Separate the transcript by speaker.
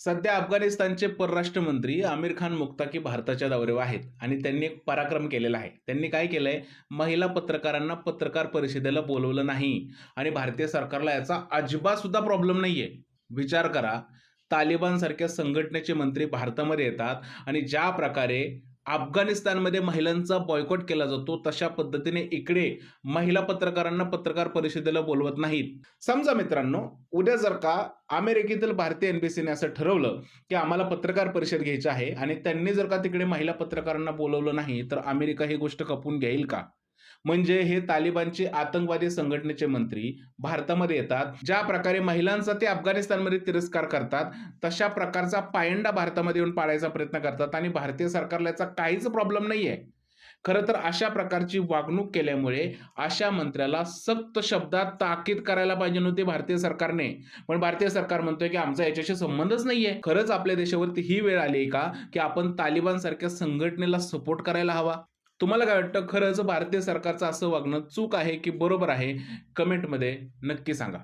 Speaker 1: सध्या अफगाणिस्तानचे परराष्ट्र मंत्री आमिर खान मुक्ताकी भारताच्या दौऱ्यावर आहेत आणि त्यांनी एक पराक्रम केलेला आहे. त्यांनी काय केलंय? महिला पत्रकारांना पत्रकार परिषदेला बोलवलं नाही आणि भारतीय सरकारला याचा अजिबात सुद्धा प्रॉब्लेम नाहीये. विचार करा तालिबानसारख्या संघटनेचे मंत्री भारतामध्ये येतात आणि ज्या प्रकारे अफगाणिस्तानमध्ये महिलांचा बॉयकॉट केला जातो तशा पद्धतीने इकडे महिला पत्रकारांना पत्रकार परिषदेला बोलवत नाहीत. समजा मित्रांनो उद्या जर का अमेरिकेतील भारतीय एनबीसीने असं ठरवलं की आम्हाला पत्रकार परिषद घ्यायची आहे आणि त्यांनी जर का तिकडे महिला पत्रकारांना बोलवलं नाही तर अमेरिका ही गोष्ट खपून घेईल का? म्हणजे हे तालिबानचे आतंकवादी संघटनेचे मंत्री भारतामध्ये येतात. ज्या प्रकारे महिलांचा ते अफगाणिस्तानमध्ये तिरस्कार करतात तशा प्रकारचा पायंडा भारतामध्ये येऊन पाडायचा प्रयत्न करतात आणि भारतीय सरकारला याचा काहीच प्रॉब्लेम नाहीये. खरं तर अशा प्रकारची वागणूक केल्यामुळे अशा मंत्र्याला सक्त शब्दात ताकीद करायला पाहिजे नव्हती भारतीय सरकारने. पण भारतीय सरकार म्हणतोय की आमचा याच्याशी संबंधच नाहीये. खरंच आपल्या देशावरती ही वेळ आली का? की आपण तालिबान सारख्या संघटनेला सपोर्ट करायला हवा. तुम्हाला काय वाटतं? खरंच भारतीय सरकारचं असं वागणं चूक आहे की बरोबर आहे? कमेंटमध्ये नक्की सांगा.